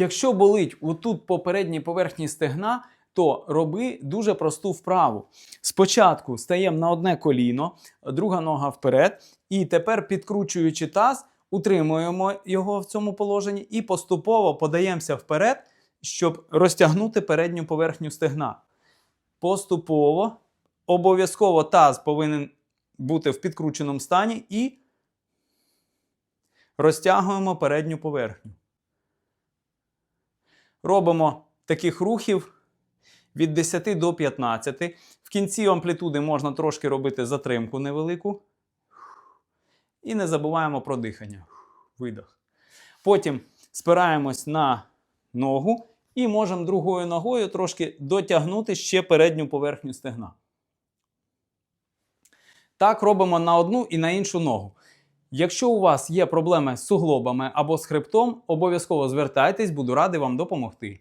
Якщо болить отут по передній поверхні стегна, то роби дуже просту вправу. Спочатку стаємо на одне коліно, друга нога вперед, і тепер, підкручуючи таз, утримуємо його в цьому положенні і поступово подаємося вперед, щоб розтягнути передню поверхню стегна. Поступово, обов'язково таз повинен бути в підкрученому стані і розтягуємо передню поверхню. Робимо таких рухів від 10 до 15. В кінці амплітуди можна трошки робити затримку невелику. І не забуваємо про дихання. Видох. Потім спираємось на ногу і можемо другою ногою трошки дотягнути ще передню поверхню стегна. Так робимо на одну і на іншу ногу. Якщо у вас є проблеми з суглобами або з хребтом, обов'язково звертайтесь, буду радий вам допомогти.